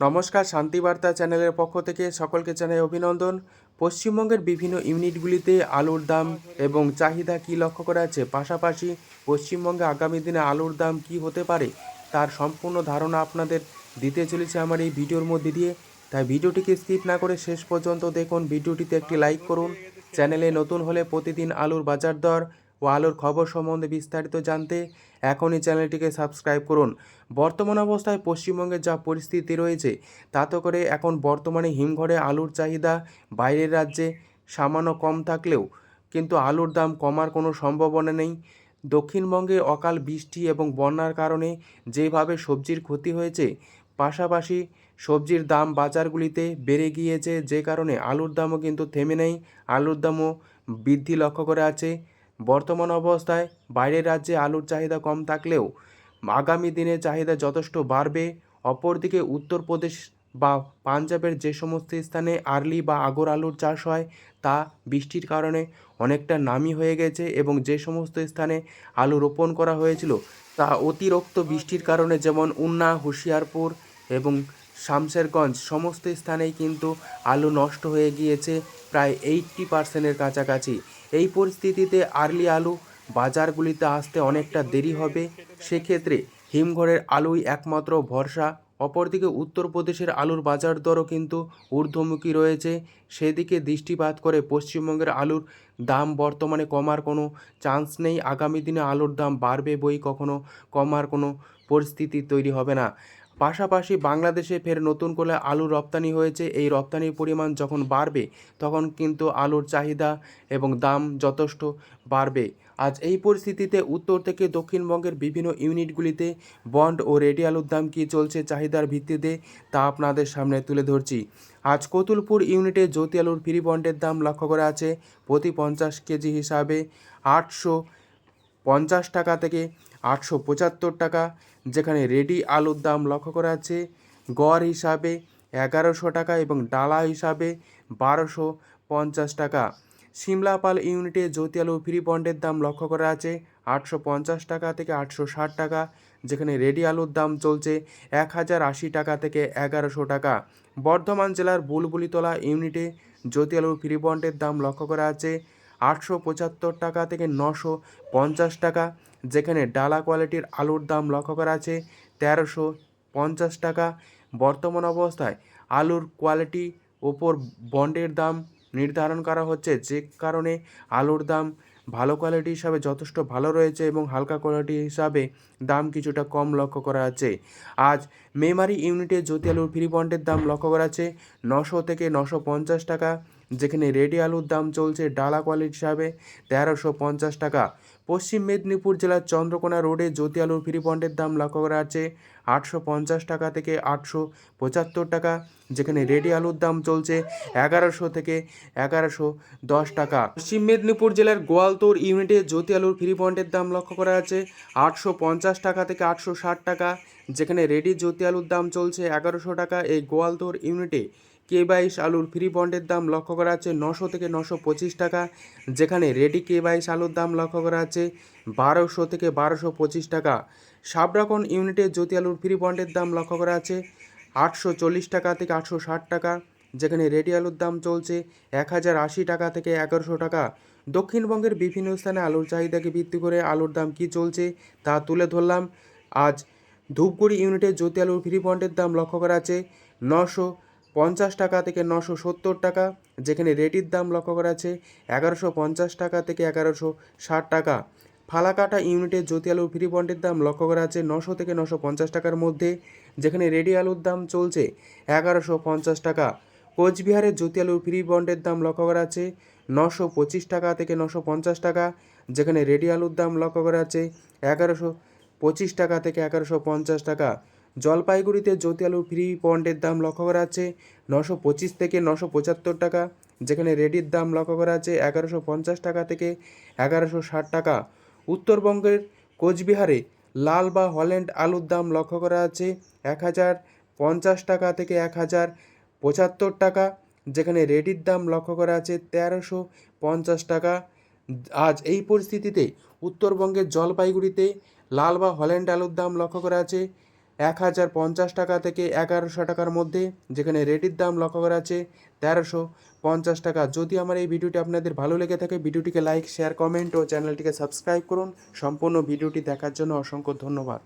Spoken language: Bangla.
নমস্কার শান্তিবার্তা চ্যানেলের পক্ষ থেকে সকলকে জানাই অভিনন্দন। পশ্চিমবঙ্গের বিভিন্ন ইউনিটগুলিতে আলুর দাম এবং চাহিদা কী লক্ষ্য করা আছে? পাশাপাশি পশ্চিমবঙ্গে আগামী দিনে আলুর দাম কী হতে পারে? তার সম্পূর্ণ ধারণা আপনাদের দিতে চলেছে আমার এই ভিডিওর মধ্যে দিয়ে। তাই ভিডিওটিকে স্কিপ না করে শেষ পর্যন্ত দেখুন। ভিডিওটিতে একটি লাইক করুন। চ্যানেলে নতুন হলে প্রতিদিন আলুর বাজার দর ও আলুর খবর সম্বন্ধে বিস্তারিত জানতে এখনই চ্যানেলটিকে সাবস্ক্রাইব করুন। বর্তমান অবস্থায় পশ্চিমবঙ্গের যা পরিস্থিতি রয়েছে, তাতে করে এখন বর্তমানে হিমঘরে আলুর চাহিদা বাইরের রাজ্যে সামান্য কম থাকলেও কিন্তু আলুর দাম কমার কোনো সম্ভাবনা নেই। দক্ষিণবঙ্গে অকাল বৃষ্টি এবং বন্যার কারণে যেভাবে সবজির ক্ষতি হয়েছে, পাশাপাশি সবজির দাম বাজারগুলিতে বেড়ে গিয়েছে, যে কারণে আলুর দামও কিন্তু থেমে নেই। আলুর দামও বৃদ্ধি লক্ষ্য করে আছে। বর্তমান অবস্থায় বাইরের রাজ্যে আলুর চাহিদা কম থাকলেও আগামী দিনে চাহিদা যথেষ্ট বাড়বে। অপরদিকে উত্তরপ্রদেশ বা পাঞ্জাবের যে সমস্ত স্থানে আর্লি বা আগর আলুর চাষ হয়, তা বৃষ্টির কারণে অনেকটা নামি হয়ে গেছে এবং যে সমস্ত স্থানে আলু রোপণ করা হয়েছিল, তা অতিরিক্ত বৃষ্টির কারণে যেমন উন্না, হুঁশিয়ারপুর এবং শামশেরগঞ্জ, সমস্ত স্থানেই কিন্তু আলু নষ্ট হয়ে গিয়েছে। প্রায় এইট্টি পার্সেন্টের কাছাকাছি। এই পরিস্থিতিতে আর্লি আলু বাজারগুলিতে আসতে অনেকটা দেরি হবে। সেক্ষেত্রে হিমঘরের আলুই একমাত্র ভরসা। অপরদিকে উত্তরপ্রদেশের আলুর বাজার দরও কিন্তু ঊর্ধ্বমুখী রয়েছে। সেদিকে দৃষ্টিপাত করে পশ্চিমবঙ্গের আলুর দাম বর্তমানে কমার কোনো চান্স নেই। আগামী দিনে আলুর দাম বাড়বে বই কখনো কমার কোনো পরিস্থিতি তৈরি হবে না। পাশাপাশি বাংলাদেশে ফের নতুন করে আলু রপ্তানি হয়েছে। এই রপ্তানির পরিমাণ যখন বাড়বে, তখন কিন্তু আলুর চাহিদা এবং দাম যথেষ্ট বাড়বে। আজ এই পরিস্থিতিতে উত্তর থেকে দক্ষিণবঙ্গের বিভিন্ন ইউনিটগুলিতে বন্ড ও রেডি আলুর দাম কী চলছে চাহিদার ভিত্তিতে, তা আপনাদের সামনে তুলে ধরছি। আজ কতুলপুর ইউনিটে জ্যোতি আলুর ফ্রি বন্ডের দাম লক্ষ্য করা আছে প্রতি পঞ্চাশ কেজি হিসাবে আটশো পঞ্চাশ টাকা থেকে আটশো পঁচাত্তর টাকা, যেখানে রেডি আলুর দাম লক্ষ্য করা আছে গড় হিসাবে এগারোশো টাকা এবং ডালা হিসাবে বারোশো পঞ্চাশ টাকা। সিমলাপাল ইউনিটে জ্যোতি আলু ফ্রি বন্ডের দাম লক্ষ্য করা আছে আটশো পঞ্চাশ টাকা থেকে আটশো ষাট টাকা, যেখানে রেডি আলুর দাম চলছে এক হাজার আশি টাকা থেকে এগারোশো টাকা। বর্ধমান জেলার বুলবুলিতলা ইউনিটে জ্যোতি আলু ফ্রি বন্ডের দাম লক্ষ্য করা আছে আটশো পঁচাত্তর টাকা থেকে নশো পঞ্চাশ টাকা, যেখানে ডালা কোয়ালিটির আলুর দাম লক্ষ্য করা আছে, তেরোশো পঞ্চাশ টাকা। বর্তমান অবস্থায় আলুর কোয়ালিটি ওপর বন্ডের দাম নির্ধারণ করা হচ্ছে, যে কারণে আলুর দাম ভালো কোয়ালিটি হিসাবে যথেষ্ট ভালো রয়েছে এবং হালকা কোয়ালিটি হিসাবে দাম কিছুটা কম লক্ষ্য করা আছে আজ মেমারি ইউনিটে জ্যোতি আলুর ফ্রি বন্ডের দাম লক্ষ্য করা আছে নশো থেকে নশো পঞ্চাশ টাকা। যেখানে রেডি আলুর দাম চলছে ডালা কোয়ালিটি হিসাবে তেরোশো পঞ্চাশ টাকা। পশ্চিম মেদিনীপুর জেলার চন্দ্রকোনা রোডে জ্যোতি আলুর ফ্রি বন্ডের দাম লক্ষ্য করা আছে আটশো পঞ্চাশ টাকা থেকে আটশো পঁচাত্তর টাকা, যেখানে রেডি আলুর দাম চলছে এগারোশো থেকে এগারোশো দশ টাকা। পশ্চিম মেদিনীপুর জেলার গোয়ালতোর ইউনিটে জ্যোতি আলুর ফ্রি বন্ডের দাম লক্ষ্য করা আছে আটশো পঞ্চাশ টাকা থেকে আটশো ষাট টাকা, যেখানে রেডি জ্যোতি আলুর দাম চলছে এগারোশো টাকা। এই গোয়ালতোর ইউনিটে কে বাইশ আলুর ফ্রি বন্ডের দাম লক্ষ্য করা আছে নশো থেকে নশো পঁচিশ টাকা, যেখানে রেডি কে বাইশ আলুর দাম লক্ষ্য করা আছে বারোশো থেকে বারোশো পঁচিশ টাকা। সাবরাকন ইউনিটে জ্যোতি আলুর ফ্রি বন্ডের দাম লক্ষ্য করা আছে আটশো চল্লিশ টাকা থেকে আটশো ষাট টাকা, যেখানে রেডি আলুর দাম চলছে এক হাজার আশি টাকা থেকে এগারোশো টাকা। দক্ষিণবঙ্গের বিভিন্ন স্থানে আলুর চাহিদাকে ভিত্তি করে আলুর দাম কী চলছে তা তুলে ধরলাম। আজ ধূপগুড়ি ইউনিটে জ্যোতি আলুর ফ্রি বন্ডের দাম লক্ষ্য করা আছে নশো পঞ্চাশ টাকা থেকে নশো সত্তর টাকা, যেখানে রেডির দাম লক্ষ্য করা আছে এগারোশো পঞ্চাশ টাকা থেকে এগারোশো ষাট টাকা। ফালাকাটা ইউনিটে জ্যোতি আলুর ফ্রি বন্ডের দাম লক্ষ্য করা আছে নশো থেকে নশো পঞ্চাশ টাকার মধ্যে, যেখানে রেডি আলুর দাম চলছে এগারোশো পঞ্চাশ টাকা। কোচবিহারে জ্যোতি আলুর ফ্রি বন্ডের দাম লক্ষ্য করা আছে নশো পঁচিশ টাকা থেকে নশো পঞ্চাশ টাকা, যেখানে রেডি আলুর দাম লক্ষ্য করা আছে এগারোশো পঁচিশ টাকা থেকে এগারোশো পঞ্চাশ টাকা। জলপাইগুড়িতে জ্যোতি আলুর ফ্রি বন্ডের দাম লক্ষ্য করা আছে নশো পঁচিশ থেকে নশো পঁচাত্তর টাকা, যেখানে রেডির দাম লক্ষ্য করা আছে এগারোশো পঞ্চাশ টাকা থেকে এগারোশো ষাট টাকা। উত্তরবঙ্গের কোচবিহারে লাল বা হল্যান্ড আলুর দাম লক্ষ্য করা আছে এক হাজার পঞ্চাশ টাকা থেকে এক হাজার পঁচাত্তর টাকা, যেখানে রেডির দাম লক্ষ্য করা আছে তেরোশো পঞ্চাশ টাকা। আজ এই পরিস্থিতিতে উত্তরবঙ্গের জলপাইগুড়িতে লাল বা হল্যান্ড আলুর দাম লক্ষ্য করা আছে এক হাজার পঞ্চাশ টাকা থেকে এগারোশো টাকার মধ্যে, যেখানে রেডির দাম লক্ষ্য করা আছে, তেরোশো পঞ্চাশ টাকা। যদি আমার এই ভিডিওটি আপনাদের ভালো লেগে থাকে, ভিডিওটিকে লাইক, শেয়ার, কমেন্ট ও চ্যানেলটিকে সাবস্ক্রাইব করুন। সম্পূর্ণ ভিডিওটি দেখার জন্য অসংখ্য ধন্যবাদ।